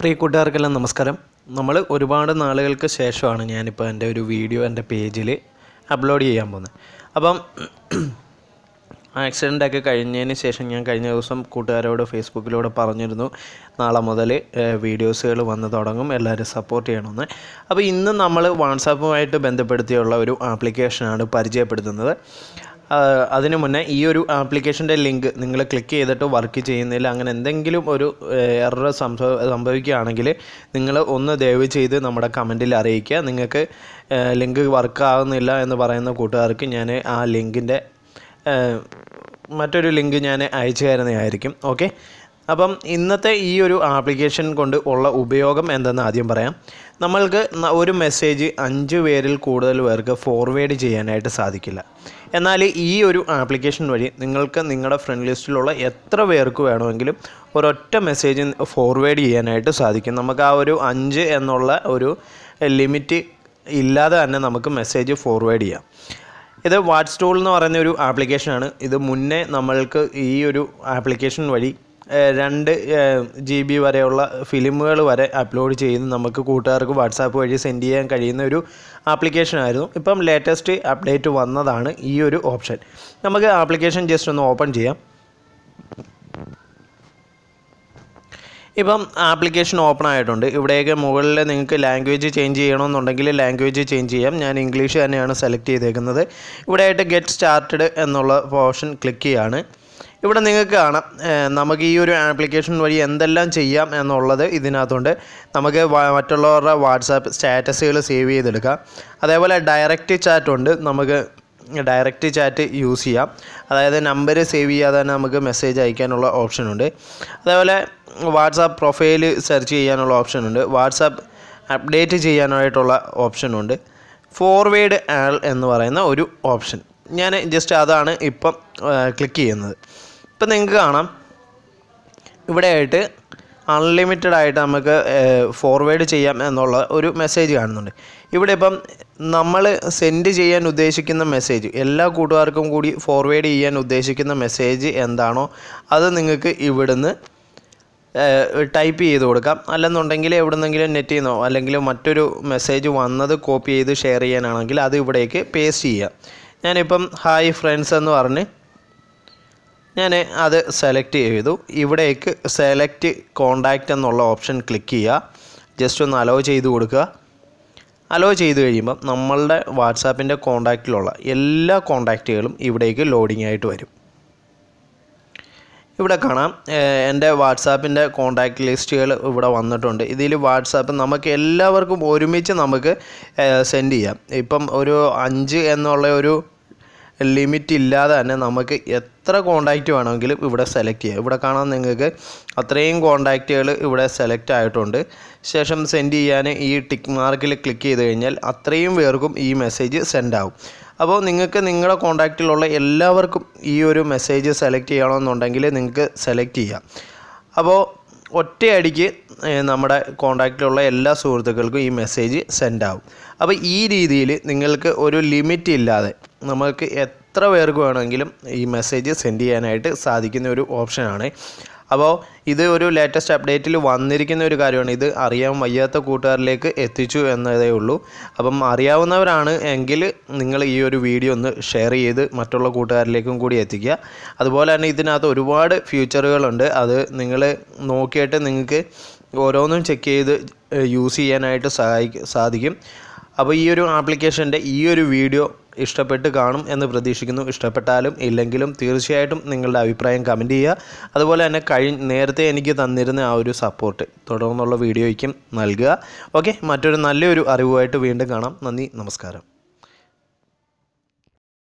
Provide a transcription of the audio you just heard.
പ്രിയ കൂട്ടുകാർക്കെല്ലാം നമസ്കാരം. നമ്മൾ ഒരുപാട് നാളുകൾക്ക് ശേഷമാണ് ഞാനിപ്പോൾ എന്റെ ഒരു വീഡിയോ എന്റെ പേജിൽ അപ്ലോഡ് ചെയ്യാൻ പോകുന്നത്. അപ്പം ആക്സിഡന്റ് ഒക്കെ കഴിഞ്ഞതിന് ശേഷം ഞാൻ കഴിഞ്ഞ ദിവസം കൂട്ടുകാരോട് ഫേസ്ബുക്കിലൂടെ പറഞ്ഞിരുന്നു നാളെ മുതൽ വീഡിയോസുകൾ വന്ന് തുടങ്ങും എല്ലാവരും സപ്പോർട്ട് ചെയ്യണമെന്ന്. അപ്പോൾ ഇന്ന് നമ്മൾ വാട്സാപ്പുമായിട്ട് ബന്ധപ്പെടുത്തിയുള്ള ഒരു ആപ്ലിക്കേഷനാണ് പരിചയപ്പെടുത്തുന്നത്. അതിനു മുന്നേ ഈ ഒരു ആപ്ലിക്കേഷന്റെ ലിങ്ക് നിങ്ങൾ ക്ലിക്ക് ചെയ്തിട്ട് വർക്ക് ചെയ്യുന്നില്ല അങ്ങനെ എന്തെങ്കിലും ഒരു എറർ സംഭവ സംഭവിക്കുകയാണെങ്കിൽ നിങ്ങൾ ഒന്ന് ദയവ് ചെയ്ത് നമ്മുടെ കമന്റിൽ അറിയിക്കുക. നിങ്ങൾക്ക് ലിങ്ക് വർക്ക് ആകുന്നില്ല എന്ന് പറയുന്ന കൂട്ടുകാർക്ക് ഞാൻ ആ ലിങ്കിന്റെ മറ്റൊരു ലിങ്ക് ഞാൻ അയച്ചു തരുന്നതായിരിക്കും. ഓക്കെ? അപ്പം ഇന്നത്തെ ഈ ഒരു ആപ്ലിക്കേഷൻ കൊണ്ട് ഉള്ള ഉപയോഗം എന്തെന്ന് ആദ്യം പറയാം. നമ്മൾക്ക് ഒരു മെസ്സേജ് അഞ്ച് പേരിൽ കൂടുതൽ പേർക്ക് ഫോർവേഡ് ചെയ്യാനായിട്ട് സാധിക്കില്ല. എന്നാൽ ഈ ഒരു ആപ്ലിക്കേഷൻ വഴി നിങ്ങൾക്ക് നിങ്ങളുടെ ഫ്രണ്ട് ലിസ്റ്റിലുള്ള എത്ര പേർക്ക് വേണമെങ്കിലും ഒരൊറ്റ മെസ്സേജ് ഫോർവേഡ് ചെയ്യാനായിട്ട് സാധിക്കും. നമുക്ക് ആ ഒരു അഞ്ച് എന്നുള്ള ഒരു ലിമിറ്റ് ഇല്ലാതെ തന്നെ നമുക്ക് മെസ്സേജ് ഫോർവേഡ് ചെയ്യാം. ഇത് വാട്സ് ടൂൾ എന്ന് പറയുന്ന ഒരു ആപ്ലിക്കേഷനാണ്. ഇത് മുന്നേ നമ്മൾക്ക് ഈ ഒരു ആപ്ലിക്കേഷൻ വഴി രണ്ട് ജി ബി വരെയുള്ള ഫിലിമുകൾ വരെ അപ്ലോഡ് ചെയ്ത് നമുക്ക് കൂട്ടുകാർക്ക് വാട്സാപ്പ് വഴി സെൻഡ് ചെയ്യാൻ കഴിയുന്ന ഒരു ആപ്ലിക്കേഷനായിരുന്നു ഇപ്പം ലേറ്റസ്റ്റ് അപ്ഡേറ്റ് വന്നതാണ് ഈ ഒരു ഓപ്ഷൻ. നമുക്ക് ആപ്ലിക്കേഷൻ ജസ്റ്റ് ഒന്ന് ഓപ്പൺ ചെയ്യാം. ഇപ്പം ആപ്ലിക്കേഷൻ ഓപ്പൺ ആയിട്ടുണ്ട്. ഇവിടെയൊക്കെ മുകളിൽ നിങ്ങൾക്ക് ലാംഗ്വേജ് ചേഞ്ച് ചെയ്യണമെന്നുണ്ടെങ്കിൽ ലാംഗ്വേജ് ചേഞ്ച് ചെയ്യാം. ഞാൻ ഇംഗ്ലീഷ് തന്നെയാണ് സെലക്ട് ചെയ്തേക്കുന്നത്. ഇവിടെയായിട്ട് ഗെറ്റ് സ്റ്റാർട്ടഡ് എന്നുള്ള ഓപ്ഷൻ ക്ലിക്ക് ചെയ്യാണ്. ഇവിടെ നിങ്ങൾക്ക് കാണാം. നമുക്ക് ഈ ഒരു ആപ്ലിക്കേഷൻ വഴി എന്തെല്ലാം ചെയ്യാം എന്നുള്ളത് ഇതിനകത്തുണ്ട്. നമുക്ക് മറ്റുള്ളവരുടെ വാട്സാപ്പ് സ്റ്റാറ്റസുകൾ സേവ് ചെയ്തെടുക്കാം. അതേപോലെ ഡയറക്റ്റ് ചാറ്റ് ഉണ്ട്. നമുക്ക് ഡയറക്റ്റ് ചാറ്റ് യൂസ് ചെയ്യാം. അതായത് നമ്പർ സേവ് ചെയ്യാതെ തന്നെ നമുക്ക് മെസ്സേജ് അയക്കാനുള്ള ഓപ്ഷനുണ്ട് അതേപോലെ വാട്സാപ്പ് പ്രൊഫൈൽ സെർച്ച് ചെയ്യാനുള്ള ഓപ്ഷനുണ്ട് വാട്സാപ്പ് അപ്ഡേറ്റ് ചെയ്യാനായിട്ടുള്ള ഓപ്ഷനുണ്ട് ഫോർവേഡ് ആൾ എന്ന് പറയുന്ന ഒരു ഓപ്ഷൻ ഞാൻ ജസ്റ്റ് അതാണ് ഇപ്പം ക്ലിക്ക് ചെയ്യുന്നത്. ഇപ്പം നിങ്ങൾക്ക് കാണാം. ഇവിടെയായിട്ട് അൺലിമിറ്റഡ് ആയിട്ട് നമുക്ക് ഫോർവേഡ് ചെയ്യാം എന്നുള്ള ഒരു മെസ്സേജ് കാണുന്നുണ്ട്. ഇവിടെ ഇപ്പം നമ്മൾ സെൻഡ് ചെയ്യാൻ ഉദ്ദേശിക്കുന്ന മെസ്സേജ് എല്ലാ കൂട്ടുകാർക്കും കൂടി ഫോർവേഡ് ചെയ്യാൻ ഉദ്ദേശിക്കുന്ന മെസ്സേജ് എന്താണോ അത് നിങ്ങൾക്ക് ഇവിടുന്ന് ടൈപ്പ് ചെയ്ത് കൊടുക്കാം. അല്ലെന്നുണ്ടെങ്കിൽ എവിടുന്നെങ്കിലും നെറ്റ് നിന്നോ അല്ലെങ്കിൽ മറ്റൊരു മെസ്സേജ് വന്നത് കോപ്പി ചെയ്ത് ഷെയർ ചെയ്യാനാണെങ്കിൽ അത് ഇവിടേക്ക് പേസ്റ്റ് ചെയ്യാം. ഞാനിപ്പം ഹായ് ഫ്രണ്ട്സ് എന്ന് പറഞ്ഞ് ഞാൻ അത് സെലക്ട് ചെയ്തു. ഇവിടേക്ക് സെലക്ട് കോണ്ടാക്റ്റ് എന്നുള്ള ഓപ്ഷൻ ക്ലിക്ക് ചെയ്യുക. ജസ്റ്റ് ഒന്ന് അലോ ചെയ്ത് കൊടുക്കുക. അലോ ചെയ്ത് കഴിയുമ്പം നമ്മളുടെ വാട്സാപ്പിന്റെ കോണ്ടാക്റ്റിലുള്ള എല്ലാ കോണ്ടാക്റ്റുകളും ഇവിടേക്ക് ലോഡിംഗ് ആയിട്ട് വരും. ഇവിടെ കാണാം. എന്റെ വാട്സാപ്പിന്റെ കോണ്ടാക്ട് ലിസ്റ്റുകൾ ഇവിടെ വന്നിട്ടുണ്ട്. ഇതിൽ വാട്സാപ്പ് നമുക്ക് എല്ലാവർക്കും ഒരുമിച്ച് നമുക്ക് സെൻഡ് ചെയ്യാം. ഇപ്പം ഒരു അഞ്ച് എന്നുള്ള ഒരു ലിമിറ്റ് ഇല്ലാതെ തന്നെ നമുക്ക് എത്ര കോണ്ടാക്റ്റ് വേണമെങ്കിലും ഇവിടെ സെലക്ട് ചെയ്യാം. ഇവിടെ കാണാൻ നിങ്ങൾക്ക് അത്രയും കോണ്ടാക്റ്റുകൾ ഇവിടെ സെലക്ട് ആയിട്ടുണ്ട്. ശേഷം സെൻഡ് ചെയ്യാൻ ഈ ടിക്ക് മാർക്കിൽ ക്ലിക്ക് ചെയ്ത് കഴിഞ്ഞാൽ അത്രയും പേർക്കും ഈ മെസ്സേജ് സെൻഡ് ആവും. അപ്പോൾ നിങ്ങൾക്ക് നിങ്ങളുടെ കോണ്ടാക്റ്റിലുള്ള എല്ലാവർക്കും ഈ ഒരു മെസ്സേജ് സെലക്ട് ചെയ്യണമെന്നുണ്ടെങ്കിൽ നിങ്ങൾക്ക് സെലക്ട് ചെയ്യാം. അപ്പോൾ ഒറ്റയടിക്ക് നമ്മുടെ കോണ്ടാക്റ്റിലുള്ള എല്ലാ സുഹൃത്തുക്കൾക്കും ഈ മെസ്സേജ് സെൻഡ് ആവും അപ്പോൾ ഈ രീതിയിൽ നിങ്ങൾക്ക് ഒരു ലിമിറ്റ് ഇല്ലാതെ നമുക്ക് എത്ര പേർക്ക് വേണമെങ്കിലും ഈ മെസ്സേജ് സെൻഡ് ചെയ്യാനായിട്ട് സാധിക്കുന്ന ഒരു ഓപ്ഷനാണ്. അപ്പോൾ ഇത് ഒരു ലേറ്റസ്റ്റ് അപ്ഡേറ്റിൽ വന്നിരിക്കുന്ന ഒരു കാര്യമാണ്. ഇത് അറിയാൻ വയ്യാത്ത കൂട്ടുകാരിലേക്ക് എത്തിച്ചു എന്നതേ ഉള്ളൂ. അപ്പം അറിയാവുന്നവരാണ് എങ്കിൽ നിങ്ങൾ ഈ ഒരു വീഡിയോ ഒന്ന് ഷെയർ ചെയ്ത് മറ്റുള്ള കൂട്ടുകാരിലേക്കും കൂടി എത്തിക്കുക. അതുപോലെ തന്നെ ഇതിനകത്ത് ഒരുപാട് ഫ്യൂച്ചറുകളുണ്ട് അത് നിങ്ങൾ നോക്കിയിട്ട് നിങ്ങൾക്ക് ഓരോന്നും ചെക്ക് ചെയ്ത് യൂസ് ചെയ്യാനായിട്ട് സഹായിക്കും സാധിക്കും. അപ്പോൾ ഈ ഒരു ആപ്ലിക്കേഷന്റെ ഈ ഒരു വീഡിയോ ഇഷ്ടപ്പെട്ട് കാണും എന്ന് പ്രതീക്ഷിക്കുന്നു. ഇഷ്ടപ്പെട്ടാലും ഇല്ലെങ്കിലും തീർച്ചയായിട്ടും നിങ്ങളുടെ അഭിപ്രായം കമന്റ് ചെയ്യുക. അതുപോലെ തന്നെ കഴി നേരത്തെ എനിക്ക് തന്നിരുന്ന ആ ഒരു സപ്പോർട്ട് തുടർന്നുള്ള വീഡിയോയ്ക്കും നൽകുക. ഓക്കെ മറ്റൊരു നല്ലൊരു അറിവുമായിട്ട് വീണ്ടും കാണാം. നന്ദി നമസ്കാരം.